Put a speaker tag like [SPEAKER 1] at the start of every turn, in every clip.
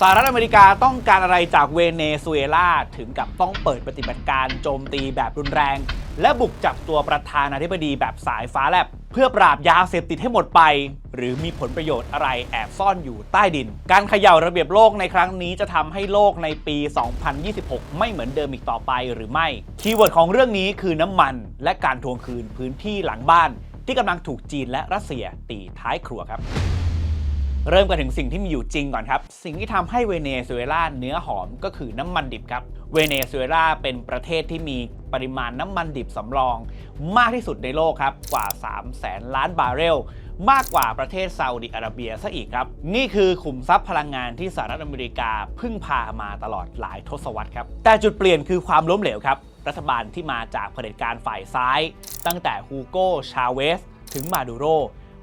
[SPEAKER 1] สหรัฐอเมริกาต้องการอะไรจากเวเนซุเอลาถึงกับต้องเปิดปฏิบัติการโจมตีแบบรุนแรง และบุกจับตัวประธานาธิบดีแบบสายฟ้าแลบ เพื่อปราบยาเสพติดให้หมดไป หรือมีผลประโยชน์อะไรแอบซ่อนอยู่ใต้ดิน การเขย่าระเบียบโลกในครั้งนี้จะทำให้โลกในปี 2026 ไม่เหมือนเดิมอีกต่อไปหรือไม่คีย์เวิร์ดของเรื่องนี้คือน้ำมัน และการทวงคืนพื้นที่หลังบ้าน ที่กำลังถูกจีนและรัสเซียตีท้ายครัวครับ เริ่มกันถึงสิ่งที่มีอยู่จริงก่อนครับ สิ่งที่ทำให้เวเนซุเอลาเนื้อหอมก็คือน้ำมันดิบครับ เวเนซุเอลาเป็นประเทศที่มีปริมาณน้ำมันดิบสำรอง มากที่สุดในโลกครับ กว่า 3 0 0แสนล้านบาร์เรล มากกว่าประเทศซาอุดิอาระเบียซะอีกครับ นี่คือขุมทรัพย์พลังงานที่สหรัฐอเมริกาพึ่งพามาตลอดหลายทศวรรษครับ แต่จุดเปลี่ยนคือความล้มเหลวครับ รัฐบาลที่มาจากเผด็จการฝ่ายซ้าย ตั้งแต่ฮูโกชาเวส ถึงมาดูโร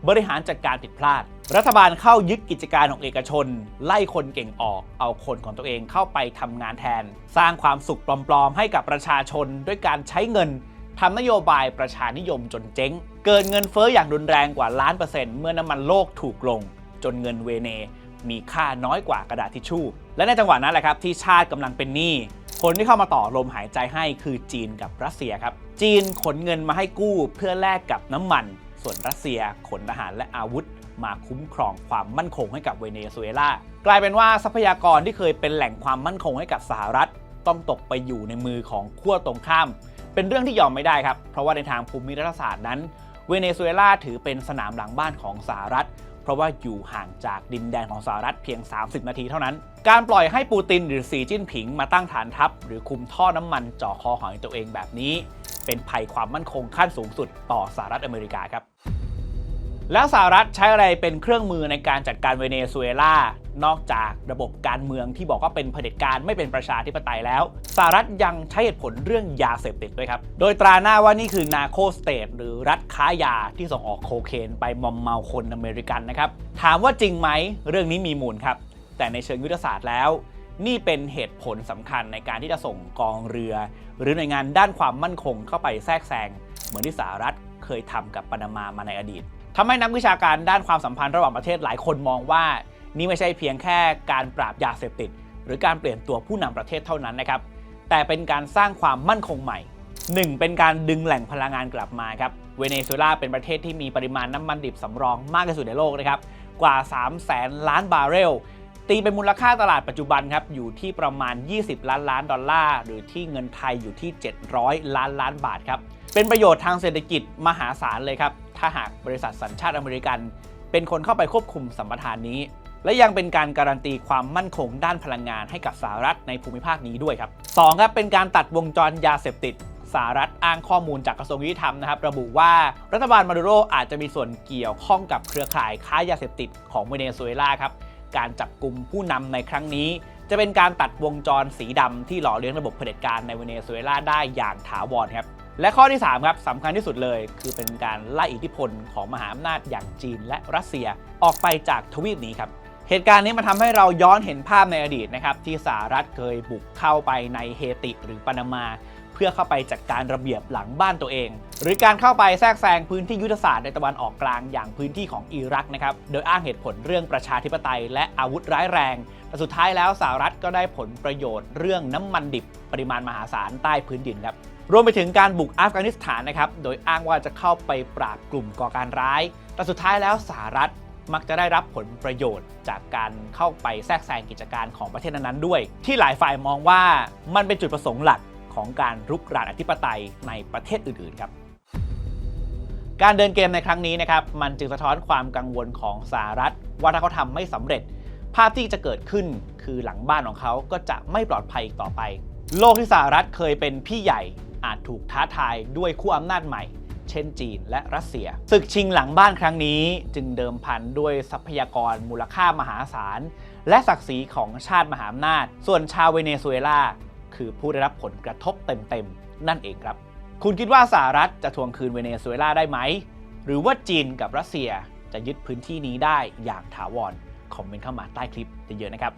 [SPEAKER 1] บริหารจัดการผิดพลาด รัฐบาลเข้ายึดกิจการของเอกชน ไล่คนเก่งออก เอาคนของตัวเองเข้าไปทำงานแทน สร้างความสุขปลอมๆ ให้กับประชาชนด้วยการใช้เงินทำนโยบายประชานิยมจนเจ๊ง เกิดเงินเฟ้ออย่างรุนแรงกว่าล้านเปอร์เซ็นต์เมื่อน้ำมันโลกถูกลง จนเงินเวเน มีค่าน้อยกว่ากระดาษทิชชู่ และในจังหวะนั้นแหละครับที่ชาติกำลังเป็นหนี้คนที่เข้ามาต่อลมหายใจให้คือจีนกับรัสเซียครับ จีนขนเงินมาให้กู้เพื่อแลกกับน้ำมัน ส่วนรัสเซียขนทหารและอาวุธ มาคุ้มครองความมั่นคงให้กับเวเนซุเอลากลายเป็นว่าทรัพยากรที่เคยเป็นแหล่งความมั่นคงให้กับสหรัฐ ต้องตกไปอยู่ในมือของขั้วตรงข้าม เป็นเรื่องที่ยอมไม่ได้ครับ เพราะว่าในทางภูมิรัฐศาสตร์นั้น เวเนซุเอลาถือเป็นสนามหลังบ้านของสหรัฐ เพราะว่าอยู่ห่างจากดินแดนของสหรัฐเพียง 30 นาทีเท่านั้น การปล่อยให้ปูตินหรือสีจิ้นผิงมาตั้งฐานทัพ หรือคุมท่อน้ำมันจ่อคอหอยตัวเองแบบนี้ เป็นภัยความมั่นคงขั้นสูงสุดต่อสหรัฐอเมริกาครับ แล้วสหรัฐใช้อะไรเป็นเครื่องมือในการจัดการเวเนซุเอลานอกจากระบบการเมืองที่บอกว่าเป็นเผด็จการไม่เป็นประชาธิปไตยแล้วสหรัฐยังใช้เหตุผลเรื่องยาเสพติดด้วยครับ โดยตราหน้าว่านี่คือนาโคสเตทหรือรัฐค้ายาที่ส่งออกโคเคนไปมอมเมาคนอเมริกันนะครับ ถามว่าจริงไหมเรื่องนี้มีมูลครับ แต่ในเชิงยุทธศาสตร์แล้ว นี่เป็นเหตุผลสำคัญในการที่จะส่งกองเรือ หรือหน่วยงานด้านความมั่นคงเข้าไปแทรกแซงเหมือนที่สหรัฐเคยทำกับปานามามาในอดีต ทำให้นักวิชาการด้านความสัมพันธ์ระหว่างประเทศหลายคนมองว่า นี่ไม่ใช่เพียงแค่การปราบยาเสพติด หรือการเปลี่ยนตัวผู้นำประเทศเท่านั้นนะครับ แต่เป็นการสร้างความมั่นคงใหม่ 1. เป็นการดึงแหล่งพลังงานกลับมาครับ เวเนซุเอลาเป็นประเทศที่มีปริมาณน้ำมันดิบสำรองมากที่สุดในโลกนะครับ กว่า 3 0 0แสนล้านบาร์เรล ตีเป็นมูลค่าตลาดปัจจุบันครับ อยู่ที่ประมาณ 20 ล้านล้านดอลลาร์ หรือที่เงินไทยอยู่ที่ 700 ล้านล้านบาทครับ เป็นประโยชน์ทางเศรษฐกิจมหาศาลเลยครับ ถ้าหากบริษัทสัญชาติอเมริกัน เป็นคนเข้าไปควบคุมสัมปทานนี้ และยังเป็นการการันตีความมั่นคงด้านพลังงานให้กับสหรัฐในภูมิภาคนี้ด้วยครับสองครับเป็นการตัดวงจรยาเสพติดสหรัฐอ้างข้อมูลจากกระทรวงยุติธรรมนะครับ ระบุว่ารัฐบาลมาดูโรอาจจะมีส่วนเกี่ยวข้องกับเครือข่ายค้ายาเสพติดของเวเนซุเอลาครับการจับกลุ่มผู้นำในครั้งนี้ จะเป็นการตัดวงจรสีดำที่หล่อเลี้ยงระบบเผด็จการในเวเนซุเอลาได้อย่างถาวรครับ และข้อที่ 3 ครับสำคัญที่สุดเลยคือเป็นการไล่อิทธิพลของมหาอำนาจอย่างจีนและรัสเซียออกไปจากทวีปนี้ครับเหตุการณ์นี้มาทำให้เราย้อนเห็นภาพในอดีตนะครับที่สหรัฐเคยบุกเข้าไปในเฮติหรือปานามา เพื่อเข้าไปจัดการระเบียบหลังบ้านตัวเอง หรือการเข้าไปแทรกแซงพื้นที่ยุทธศาสตร์ในตะวันออกกลางอย่างพื้นที่ของอิรักนะครับโดยอ้างเหตุผลเรื่องประชาธิปไตย และอาวุธร้ายแรง แต่สุดท้ายแล้วสหรัฐก็ได้ผลประโยชน์เรื่องน้ำมันดิบปริมาณมหาศาลใต้พื้นดินครับ รวมไปถึงการบุกอัฟกานิสถานนะครับ โดยอ้างว่าจะเข้าไปปราบกลุ่มก่อการร้าย แต่สุดท้ายแล้วสหรัฐมักจะได้รับผลประโยชน์จากการเข้าไปแทรกแซงกิจการของประเทศนั้นๆด้วย ที่หลายฝ่ายมองว่ามันเป็นจุดประสงค์หลักของการรุกรานอธิปไตยในประเทศอื่นๆครับ การเดินเกมในครั้งนี้นะครับมันจึงสะท้อนความกังวลของสหรัฐ ว่าถ้าเขาทำไม่สำเร็จ ภาพที่จะเกิดขึ้นคือหลังบ้านของเขาก็จะไม่ปลอดภัยอีกต่อไป โลกที่สหรัฐเคยเป็นพี่ใหญ่ อาจถูกท้าทายด้วยคู่อำนาจใหม่ เช่นจีนและรัสเซีย ศึกชิงหลังบ้านครั้งนี้จึงเดิมพันด้วยทรัพยากรมูลค่ามหาศาล และศักดิ์ศรีของชาติมหาอำนาจ ส่วนชาวเวเนซุเอลาคือผู้ได้รับผลกระทบเต็มๆ นั่นเองครับ คุณคิดว่าสหรัฐจะทวงคืนเวเนซุเอลาได้ไหม หรือว่าจีนกับรัสเซียจะยึดพื้นที่นี้ได้อย่างถาวร คอมเมนต์เข้ามาใต้คลิปเยอะๆนะครับ